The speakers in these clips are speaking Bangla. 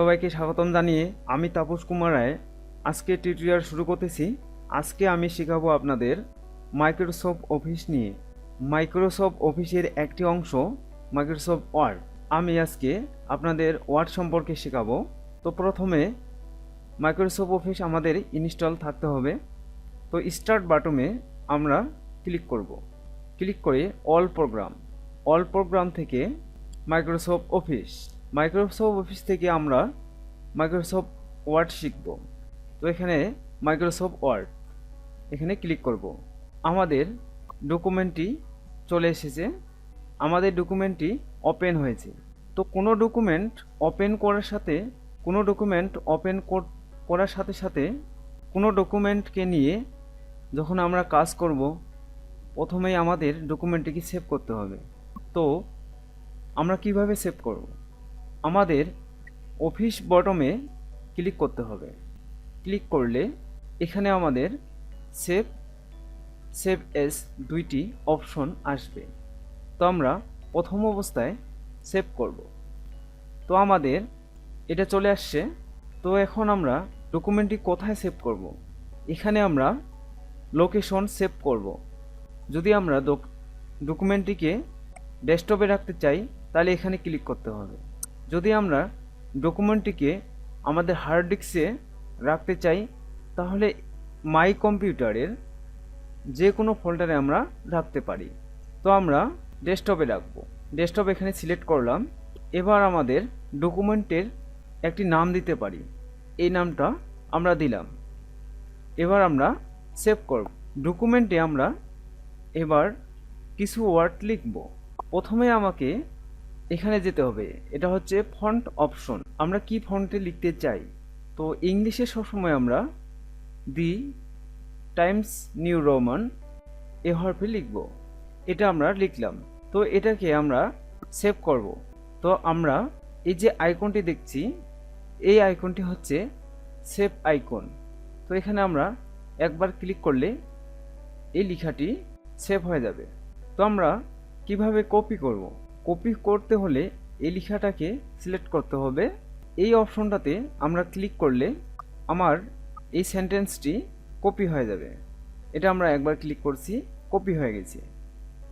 সবাইকে স্বাগতম জানিয়ে আমি তাপস কুমার রায়। আজকে টিউটোরিয়াল শুরু করতেছি। আজকে আমি শেখাবো আপনাদের মাইক্রোসফট অফিস নিয়ে। মাইক্রোসফট অফিসের একটি অংশ মাইক্রোসফট ওয়ার্ড আমি আজকে আপনাদের ওয়ার্ড সম্পর্কে শেখাবো। তো প্রথমে মাইক্রোসফট অফিস আমাদের ইনস্টল থাকতে হবে। তো স্টার্ট বাটনে আমরা ক্লিক করব। ক্লিক করে অল প্রোগ্রাম অল প্রোগ্রাম থেকে মাইক্রোসফট অফিস মাইক্রোসফট অফিস থেকে আমরা মাইক্রোসফট ওয়ার্ড শিখব। তো এখানে মাইক্রোসফট ওয়ার্ড এখানে ক্লিক করব। আমাদের ডকুমেন্টটি চলে এসেছে। আমাদের ডকুমেন্টটি ওপেন হয়েছে। তো কোনো ডকুমেন্ট ওপেন করার সাথে, কোনো ডকুমেন্ট ওপেন করার সাথে সাথে কোনো ডকুমেন্টকে নিয়ে যখন আমরা কাজ করব, প্রথমেই আমাদের ডকুমেন্টটিকে সেভ করতে হবে। তো আমরা কীভাবে সেভ করব? আমাদের অফিস বটমে ক্লিক করতে হবে। ক্লিক করলে এখানে আমাদের সেভ সেভ এস দুইটি অপশন আসবে। তো আমরা প্রথম অবস্থায় সেভ করব। তো আমাদের এটা চলে আসছে। তো এখন আমরা ডকুমেন্টটি কোথায় সেভ করব? এখানে আমরা লোকেশন সেভ করব। যদি আমরা ডকুমেন্টটিকে ডেস্কটপে রাখতে চাই, তাহলে এখানে ক্লিক করতে হবে। যদি আমরা ডকুমেন্টটিকে আমাদের হার্ড ডিস্কে রাখতে চাই, তাহলে মাই কম্পিউটারের যে কোনো ফোল্ডারে আমরা রাখতে পারি। তো আমরা ডেস্কটপে রাখব। ডেস্কটপ এখানে সিলেক্ট করলাম। এবার আমাদের ডকুমেন্টের একটি নাম দিতে পারি। এই নামটা আমরা দিলাম। এবার আমরা সেভ করব। ডকুমেন্টে আমরা এবার কিছু ওয়ার্ড লিখব। প্রথমে আমাকে এখানে যেতে হবে। এটা হচ্ছে ফন্ট অপশন আমরা কি ফন্টে লিখতে চাই? তো ইংলিশে সবসময় আমরা দি টাইমস নিউ রোমান এ হরফে লিখব। এটা আমরা লিখলাম। তো এটাকে আমরা সেভ করব। তো আমরা এই যে আইকনটি দেখছি, এই আইকনটি হচ্ছে সেভ আইকন তো এখানে আমরা একবার ক্লিক করলে এই লেখাটি সেভ হয়ে যাবে। তো আমরা কীভাবে কপি করব? কপি করতে হলে এই লেখাটাকে সিলেক্ট করতে হবে। এই অপশনটাতে আমরা ক্লিক করলে আমার এই সেন্টেন্সটি কপি হয়ে যাবে। এটা আমরা একবার ক্লিক করছি, কপি হয়ে গেছে।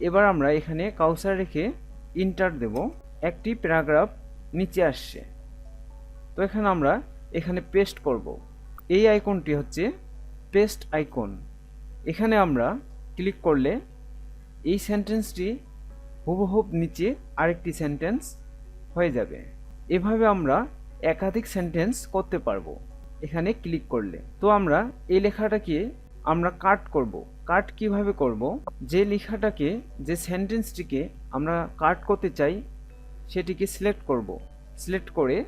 এবার আমরা এখানে কাউসার রেখে ইন্টার দেব। একটি প্যারাগ্রাফ নিচে আসছে। তো এখানে আমরা এখানে পেস্ট করব। এই আইকনটি হচ্ছে পেস্ট আইকন এখানে আমরা ক্লিক করলে এই সেন্টেন্সটি হুবহুব নিচে আরেকটি সেন্টেন্স হয়ে যাবে। এভাবে আমরা একাধিক সেন্টেন্স করতে পারব। এখানে ক্লিক করলে। তো আমরা এই লেখাটাকে আমরা কাট করব। কাট কীভাবে করব? যে লেখাটাকে, যে সেন্টেন্সটিকে আমরা কাট করতে চাই, সেটিকে সিলেক্ট করব। সিলেক্ট করে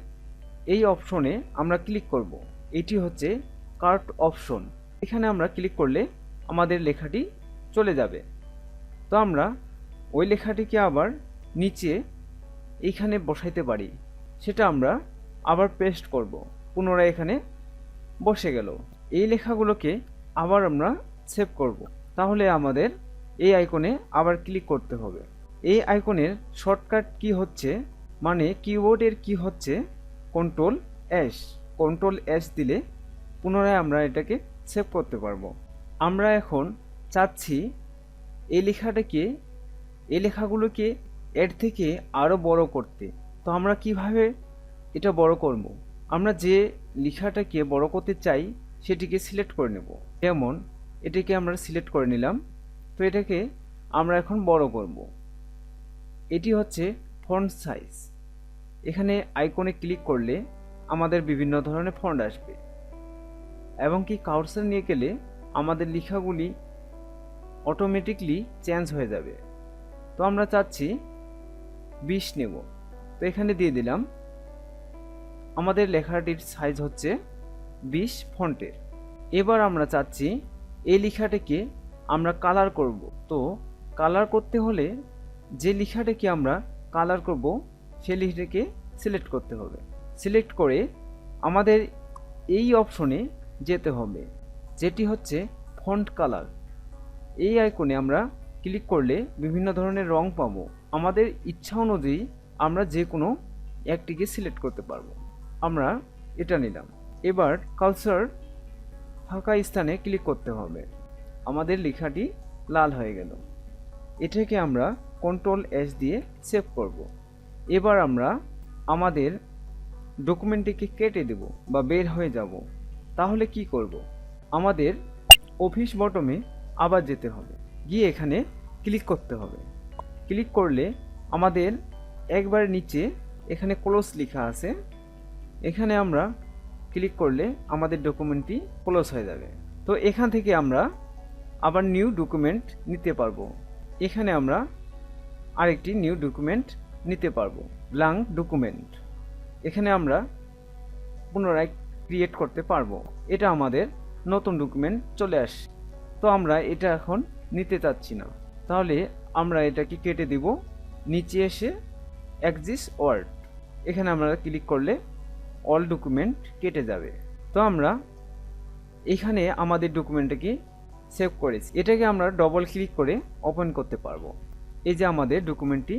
এই অপশনে আমরা ক্লিক করব। এটি হচ্ছে কাট অপশন এখানে আমরা ক্লিক করলে আমাদের লেখাটি চলে যাবে। তো আমরা ওই লেখাটিকে আবার নিচে এইখানে বসাইতে পারি। সেটা আমরা আবার পেস্ট করব। পুনরায় এখানে বসে গেল। এই লেখাগুলোকে আবার আমরা সেভ করব। তাহলে আমাদের এই আইকনে আবার ক্লিক করতে হবে। এই আইকনের শর্টকাট কি হচ্ছে? মানে কিবোর্ডের কি হচ্ছে? কন্ট্রোল এস কন্ট্রোল এস দিলে পুনরায় আমরা এটাকে সেভ করতে পারব। আমরা এখন চাচ্ছি এই লেখাটাকে এই লেখাগুলোকে এর থেকে আরও বড় করতে। তো আমরা কীভাবে এটা বড় করব? আমরা যে লেখাটাকে বড় করতে চাই, সেটিকে সিলেক্ট করে নেব। যেমন, এটিকে আমরা সিলেক্ট করে নিলাম। তো এটাকে আমরা এখন বড় করব। এটি হচ্ছে ফন্ট সাইজ এখানে আইকনে ক্লিক করলে আমাদের বিভিন্ন ধরনের ফন্ট আসবে। এবং কি কাউন্সার নিয়ে গেলে আমাদের লেখাগুলি অটোমেটিকলি চেঞ্জ হয়ে যাবে। তো আমরা চাচ্ছি বিশ নেব। তো এখানে দিয়ে দিলাম। আমাদের লেখাটির সাইজ হচ্ছে বিশ ফন্টের। এবার আমরা চাচ্ছি এই লেখাটিকে আমরা কালার করব। তো কালার করতে হলে যে লেখাটাকে আমরা কালার করব সেই লেখাটাকে সিলেক্ট করতে হবে। সিলেক্ট করে আমাদের এই অপশনে যেতে হবে, যেটি হচ্ছে ফন্ট কালার এই আইকনে আমরা ক্লিক করলে বিভিন্ন ধরনের রং পাবো। আমাদের ইচ্ছা অনুযায়ী আমরা যে কোনো একটিকে সিলেক্ট করতে পারব। আমরা এটা নিলাম। এবার কালচার ফাঁকা স্থানে ক্লিক করতে হবে। আমাদের লেখাটি লাল হয়ে গেল। এটাকে আমরা কন্ট্রোল এস দিয়ে সেভ করব। এবার আমরা আমাদের ডকুমেন্টটিকে কেটে দেব বা বের হয়ে যাব। তাহলে কি করব? আমাদের অফিস বটমে আবার যেতে হবে। গিয়ে এখানে ক্লিক করতে হবে। ক্লিক করলে আমাদের একবার নিচে এখানে ক্লোজ লেখা আছে। এখানে আমরা ক্লিক করলে আমাদের ডকুমেন্টটি ক্লোজ হয়ে যাবে। তো এখান থেকে আমরা আবার নিউ ডকুমেন্ট নিতে পারব। এখানে আমরা আরেকটি নিউ ডকুমেন্ট নিতে পারব। ব্লাঙ্ক ডকুমেন্ট এখানে আমরা পুনরায় ক্রিয়েট করতে পারব। এটা আমাদের নতুন ডকুমেন্ট চলে আসে তো আমরা এটা এখন নিতে চাচ্ছি না। তাহলে আমরা এটাকে কেটে দিব। নিচে এসে এক্সিস ওয়ার্ড এখানে আমরা ক্লিক করলে অল ডকুমেন্ট কেটে যাবে। তো আমরা এখানে আমাদের ডকুমেন্টটাকে সেভ করেছি। এটাকে আমরা ডবল ক্লিক করে ওপেন করতে পারব। এই যে আমাদের ডকুমেন্টটি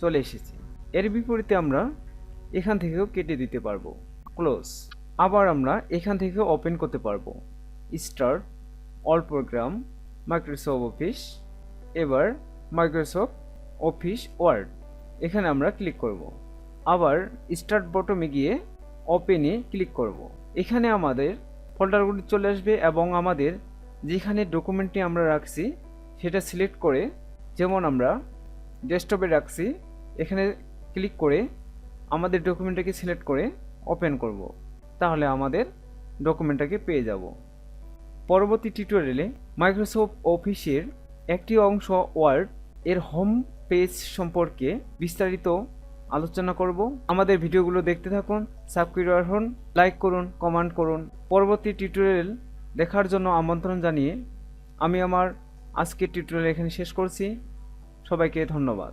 চলে এসেছে। এর বিপরীতে আমরা এখান থেকেও কেটে দিতে পারব। ক্লোজ আবার আমরা এখান থেকেও ওপেন করতে পারব। Start all program Microsoft Office এবার মাইক্রোসফট অফিস ওয়ার্ড এখানে আমরা ক্লিক করব। আবার স্টার্ট বটমে গিয়ে ওপেনে ক্লিক করব। এখানে আমাদের ফোল্ডারগুলি চলে আসবে এবং আমাদের যেখানে ডকুমেন্টটি আমরা রাখছি, সেটা সিলেক্ট করে যেমন আমরা ডেস্কটপে রাখছি, এখানে ক্লিক করে আমাদের ডকুমেন্টটাকে সিলেক্ট করে ওপেন করব। তাহলে আমাদের ডকুমেন্টটাকে পেয়ে যাব। পরবর্তী টিউটোরিয়ালে মাইক্রোসফট অফিসের একটি অংশ ওয়ার্ড এর হোম পেজ সম্পর্কে বিস্তারিত আলোচনা করব। আমাদের ভিডিওগুলো দেখতে থাকুন সাবস্ক্রাইবার হন লাইক করুন কমেন্ট করুন। পরবর্তী টিউটোরিয়াল দেখার জন্য আমন্ত্রণ জানিয়ে আমি আমার আজকের টিউটোরিয়াল এখানে শেষ করছি। সবাইকে ধন্যবাদ।